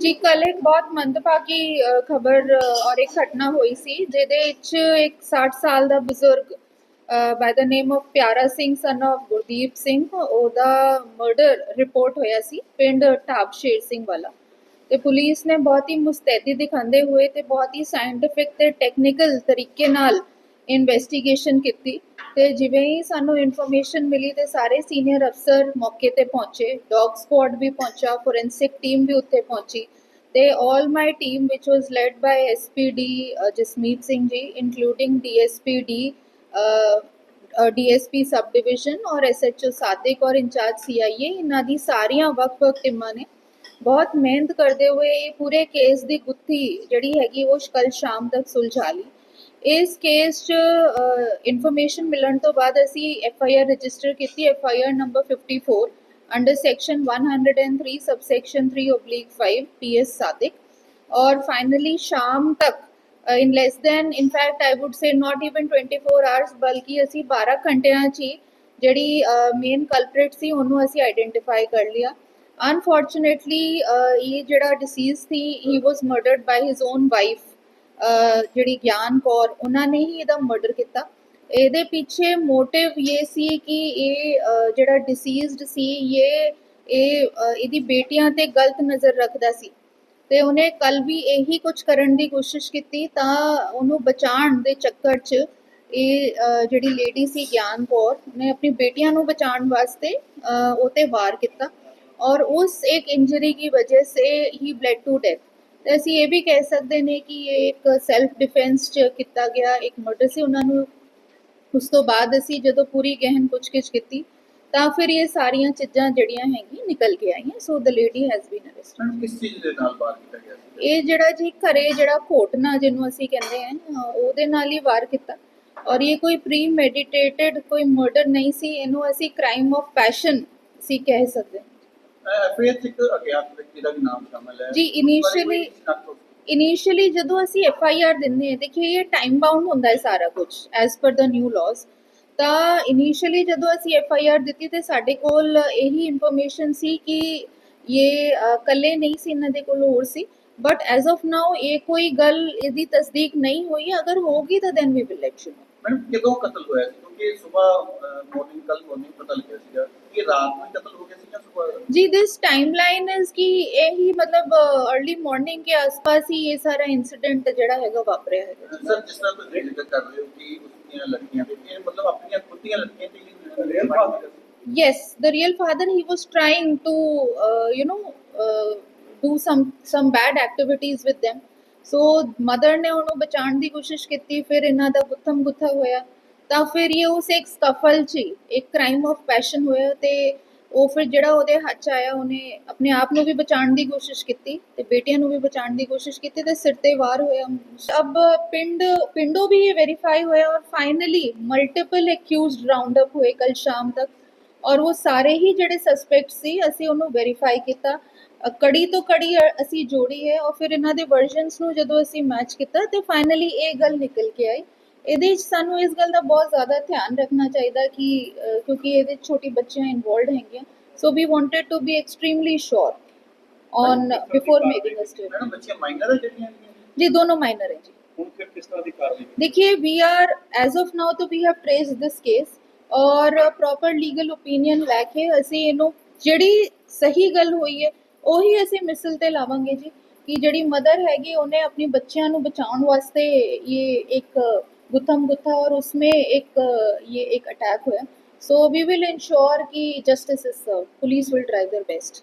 ਜੀ ਕੱਲ ਇੱਕ ਬਹੁਤ ਮੰਦਭਾਗੀ ਖਬਰ ਔਰ ਇੱਕ ਘਟਨਾ ਹੋਈ ਸੀ, ਜਿਹਦੇ ਵਿੱਚ ਇੱਕ 60 ਸਾਲ ਦਾ ਬਜ਼ੁਰਗ ਬਾਈ ਦਾ name of Piara Singh son of Gurdeep Singh, ਉਹਦਾ ਮਰਡਰ ਰਿਪੋਰਟ ਹੋਇਆ ਸੀ, ਪਿੰਡ ਢਾਬ ਸ਼ੇਰ ਸਿੰਘ ਵਾਲਾ। ਤੇ ਪੁਲਿਸ ਨੇ ਬਹੁਤ ਹੀ ਮੁਸਤੈਦੀ ਦਿਖਾਉਂਦੇ ਹੋਏ ਤੇ ਬਹੁਤ ਹੀ ਸਾਇੰਟਿਫਿਕ ਤੇ ਟੈਕਨੀਕਲ ਤਰੀਕੇ ਨਾਲ ਇਨਵੈਸਟੀਗੇਸ਼ਨ ਕੀਤੀ। ਤੇ ਜਿਵੇਂ ਹੀ ਸਾਨੂੰ ਇਨਫੋਰਮੇਸ਼ਨ ਮਿਲੀ ਤੇ ਸਾਰੇ ਸੀਨੀਅਰ ਅਫਸਰ ਮੌਕੇ ਤੇ ਪਹੁੰਚੇ ਡੌਗ ਸਕੁਆਡ ਵੀ ਪਹੁੰਚਾ ਫੋਰੈਂਸਿਕ ਟੀਮ ਵੀ ਉੱਥੇ ਪਹੁੰਚੀ ਤੇ all my team which was led by SPD uh, Jasmeet Singh ji including DSPD uh, uh, DSP sub division ਔਰ SHO ਸਾਦਿਕ ਔਰ ਇੰਚਾਰਜ CIA ਇਹਨਾਂ ਦੀ ਸਾਰੀਆਂ ਵੱਖ-ਵੱਖ ਟੀਮਾਂ ਨੇ। ਬਹੁਤ ਮਿਹਨਤ ਕਰਦੇ ਹੋਏ ਇਹ ਪੂਰੇ ਕੇਸ ਦੀ ਗੁੱਥੀ ਜਿਹੜੀ ਹੈਗੀ ਉਹ ਕੱਲ ਸ਼ਾਮ ਤੱਕ ਸੁਲਝਾ ਲਈ। ਇਸ ਕੇਸ 'ਚ ਇਨਫੋਰਮੇਸ਼ਨ ਮਿਲਣ ਤੋਂ ਬਾਅਦ ਅਸੀਂ ਐਫ ਆਈ ਆਰ ਰਜਿਸਟਰ ਕੀਤੀ F I R number 54 under section 103 subsection 3 oblique 5 PS Sadiq ਔਰ ਫਾਈਨਲੀ ਸ਼ਾਮ ਤੱਕ in less than in fact I would say not even 24 hours ਬਲਕਿ ਅਸੀਂ 12 ਘੰਟਿਆਂ 'ਚ ਹੀ ਜਿਹੜੀ ਮੇਨ ਕਲਪ੍ਰਿਟ ਸੀ ਉਹਨੂੰ ਅਸੀਂ ਆਈਡੈਂਟੀਫਾਈ ਕਰ ਲਿਆ ਅਨਫੋਰਚੂਨੇਟਲੀ ਇਹ ਜਿਹੜਾ deceased C he was murdered by his own wife ਜਿਹੜੀ ਗਿਆਨ ਕੌਰ, ਉਹਨਾਂ ਨੇ ਹੀ ਇਹਦਾ ਮਰਡਰ ਕੀਤਾ। ਇਹਦੇ ਪਿੱਛੇ ਮੋਟਿਵ ਇਹ ਸੀ ਕਿ ਇਹ ਜਿਹੜਾ ਡਿਸੀਜ਼ਡ ਸੀ, ਇਹ ਇਹ ਇਹਦੀ ਬੇਟੀਆਂ ਤੇ ਗਲਤ ਨਜ਼ਰ ਰੱਖਦਾ ਸੀ। ਤੇ ਉਹਨੇ ਕੱਲ ਵੀ ਇਹੀ ਕੁਝ ਕਰਨ ਦੀ ਕੋਸ਼ਿਸ਼ ਕੀਤੀ ਤਾਂ ਉਹਨੂੰ ਬਚਾਉਣ ਦੇ ਚੱਕਰ 'ਚ ਇਹ ਜਿਹੜੀ ਲੇਡੀ ਸੀ ਗਿਆਨ ਕੌਰ ਨੇ ਆਪਣੀ ਬੇਟੀਆਂ ਨੂੰ ਬਚਾਉਣ ਵਾਸਤੇ ਉਹ ਤੇ ਵਾਰ ਕੀਤਾ। ਔਰ ਉਸ ਇੱਕ ਇੰਜਰੀ ਦੀ ਵਜ੍ਹਾ ਸੇ ਹੀ ਬਲੈਡ ਟੂ ਡੈਥ ਤੇ ਅਸੀਂ ਇਹ ਵੀ ਕਹਿ ਸਕਦੇ ਨੇ ਕਿ ਇਹ ਇੱਕ ਸੈਲਫ ਡਿਫੈਂਸ ਚ ਕੀਤਾ ਗਿਆ ਇੱਕ ਮਰਡਰ ਸੀ। ਉਹਨਾਂ ਨੂੰ ਉਸ ਤੋਂ ਬਾਅਦ ਅਸੀਂ ਜਦੋਂ ਪੂਰੀ ਗਹਿਨ ਪੁੱਛਗਿੱਛ ਕੀਤੀ ਤਾਂ ਫਿਰ ਇਹ ਸਾਰੀਆਂ ਚੀਜ਼ਾਂ ਜਿਹੜੀਆਂ ਹੈਗੀਆਂ ਨਿਕਲ ਕੇ ਆਈਆਂ। So the lady has been arrested ਕਿਸ ਚੀਜ਼ ਦੇ ਨਾਲ ਵਾਰ ਕੀਤਾ ਗਿਆ ਸੀ? ਇਹ ਜਿਹੜਾ ਜੀ ਘਰੇ ਜਿਹੜਾ ਘੋਟਣਾ ਜਿਹਨੂੰ ਅਸੀਂ ਕਹਿੰਦੇ ਆ ਉਹਦੇ ਨਾਲ ਹੀ ਵਾਰ ਕੀਤਾ। ਔਰ ਇਹ ਕੋਈ ਪ੍ਰੀ ਮੈਡੀਟੇਟਡ ਕੋਈ ਮਰਡਰ ਨਹੀਂ ਸੀ। ਇਹਨੂੰ ਅਸੀਂ ਕ੍ਰਾਈਮ ਆਫ ਪੈਸ਼ਨ ਸੀ ਕਹਿ ਸਕਦੇ। ਹਾਂ ਐਫਆਈਆਰ ਚ ਇੱਕ ਅਗਿਆਤ ਵਿਅਕਤੀ ਦਾ ਵੀ ਨਾਮ ਸ਼ਾਮਲ ਹੈ। ਜੀ, initially- ਇਨੀਸ਼ੀਅਲੀ ਜਦੋਂ ਅਸੀਂ ਐਫ ਆਈ ਆਰ ਦਿੰਦੇ ਹਾਂ ਦੇਖਿਏ ਇਹ ਟਾਈਮ ਬਾਉਂਡ ਹੁੰਦਾ ਹੈ ਸਾਰਾ ਕੁਝ ਐਸ ਪਰ ਦਾ ਨਿਊ ਲਾਜ਼ ਤਾਂ ਇਨੀਸ਼ੀਅਲੀ ਜਦੋਂ ਅਸੀਂ ਐਫ ਆਈ ਆਰ ਦਿੱਤੀ ਤੇ ਸਾਡੇ ਕੋਲ ਇਹੀ ਇਨਫੋਰਮੇਸ਼ਨ ਸੀ ਕਿ ਇਹ ਅ, ਇਕੱਲੇ ਨਹੀਂ ਸੀ ਇਹਨਾਂ ਦੇ ਕੋਲ ਹੋਰ ਸੀ। ਬਟ ਐਜ਼ ਆਫ ਨਾਓ ਇਹ ਕੋਈ ਗੱਲ ਇਹਦੀ ਤਸਦੀਕ ਨਹੀਂ ਹੋਈ। ਅਗਰ ਹੋਗੀ ਤਾਂ then we will let you madam ਕਦੋਂ ਕਤਲ ਹੋਇਆ ਸੀ ਕਿਉਂਕਿ ਸਵੇਰ ਮਾਰਨਿੰਗ ਕੱਲ ਮਾਰਨਿੰਗ ਪਤਾ ਲੱਗਿਆ ਸੀਗਾ ਕਿ ਰਾਤ ਨੂੰ ਹੀ ਕਤਲ ਹੋ ਗਿਆ ਸੀ ਜਾਂ ਸਵੇਰ जी दिस टाइमलाइन इज कि यही मतलब अर्ली मॉर्निंग के आसपास ही ये सारा इंसिडेंट ਜਿਹੜਾ ਹੈਗਾ ਵਾਪਰਿਆ ਹੈਗਾ ਸਰ ਜਿਸ ਤਰ੍ਹਾਂ ਤੁਸੀਂ ਜ਼ਿਕਰ ਕਰ ਰਹੇ ਹੋ ਕਿ ਉਸਦੀਆਂ ਲੜਕੀਆਂ ਤੇ ਇਹ ਮਤਲਬ ਆਪਣੀਆਂ ਖੁਦ ਦੀਆਂ ਲੜਕੀਆਂ ਤੇ ਹੀ real father yes the real father he was trying to uh, you know uh, do some some bad activities with them so mother ਨੇ ਉਹਨੂੰ ਬਚਾਉਣ ਦੀ ਕੋਸ਼ਿਸ਼ ਕੀਤੀ ਫਿਰ ਇਹਨਾਂ ਦਾ ਗੁੱਥਮ ਗੁੱਥਾ ਹੋਇਆ। ਤਾਂ ਫਿਰ ਇਹ ਉਸ ਇੱਕ ਸਕਫਲ ਚ ਹੀ, ਇੱਕ ਕ੍ਰਾਈਮ ਆਫ ਪੈਸ਼ਨ ਹੋਇਆ ਤੇ ਉਹ ਫਿਰ ਜਿਹੜਾ ਉਹਦੇ ਹੱਥ 'ਚ ਆਇਆ ਉਹਨੇ ਆਪਣੇ ਆਪ ਨੂੰ ਵੀ ਬਚਾਉਣ ਦੀ ਕੋਸ਼ਿਸ਼ ਕੀਤੀ ਤੇ ਬੇਟਿਆਂ ਨੂੰ ਵੀ ਬਚਾਉਣ ਦੀ ਕੋਸ਼ਿਸ਼ ਕੀਤੀ ਤੇ ਸਿਰ ਤੇ ਵਾਰ ਹੋਇਆ ਅਬ ਪਿੰਡ ਪਿੰਡੋਂ ਵੀ ਇਹ ਵੈਰੀਫਾਈ ਹੋਇਆ ਔਰ finally multiple accused round up ਹੋਏ ਕੱਲ ਸ਼ਾਮ ਤੱਕ। ਔਰ ਉਹ ਸਾਰੇ ਹੀ ਜਿਹੜੇ ਸਸਪੈਕਟ ਸੀ ਅਸੀਂ ਉਹਨੂੰ ਵੈਰੀਫਾਈ ਕੀਤਾ। ਕੜੀ ਤੋਂ ਕੜੀ ਅਸੀਂ ਜੋੜੀ ਹੈ ਔਰ ਫਿਰ ਇਹਨਾਂ ਦੇ ਵਰਜ਼ਨਸ ਨੂੰ ਜਦੋਂ ਅਸੀਂ ਮੈਚ ਕੀਤਾ ਤੇ ਫਾਈਨਲੀ ਇਹ ਗੱਲ ਨਿਕਲ ਕੇ ਆਈ। ਇਹਦੇ ਵਿੱਚ ਸਾਨੂੰ ਇਸ ਗੱਲ ਦਾ ਬਹੁਤ ਜ਼ਿਆਦਾ ਧਿਆਨ ਰੱਖਣਾ ਚਾਹੀਦਾ ਕਿ ਕਿਉਂਕਿ ਇਹਦੇ ਛੋਟੀ ਬੱਚੀਆਂ ਇਨਵੋਲਡ ਹੈਗੀਆਂ। So we wanted to be extremely sure on before making a statement ਬੱਚੇ ਮਾਈਨਰ ਹੈ? ਜਿਹੜੀਆਂ ਜੀ ਦੋਨੋਂ ਮਾਈਨਰ ਹੈ ਜੀ। ਹੁਣ ਫਿਰ ਕਿਸ ਤਰ੍ਹਾਂ ਦੀ ਕਾਰਵਾਈ ਦੇਖिए we are as of now ਤੋਂ we have traced this case ਔਰ ਪ੍ਰੋਪਰ ਸਹੀ ਗੱਲ ਹੋਈ ਹੈ ਉਹੀ ਅਸੀਂ ਮਿਸਲ ਤੇ ਲਾਵਾਂਗੇ ਜੀ, ਕਿ ਜਿਹੜੀ ਮਦਰ ਹੈਗੀ, ਉਹਨੇ ਆਪਣੇ ਬੱਚਿਆਂ ਨੂੰ ਬਚਾਉਣ ਵਾਸਤੇ ਇਹ ਇੱਕ ਗੁੱਥਮ ਗੁੱਥਾ ਔਰ ਉਸਮੇ ਇੱਕ, ਇਹ ਇੱਕ ਅਟੈਕ ਹੋਇਆ। ਸੋ ਵੀ ਵਿਲ ਇਨਸ਼ੋਰ ਕਿ justice is serve police will try their best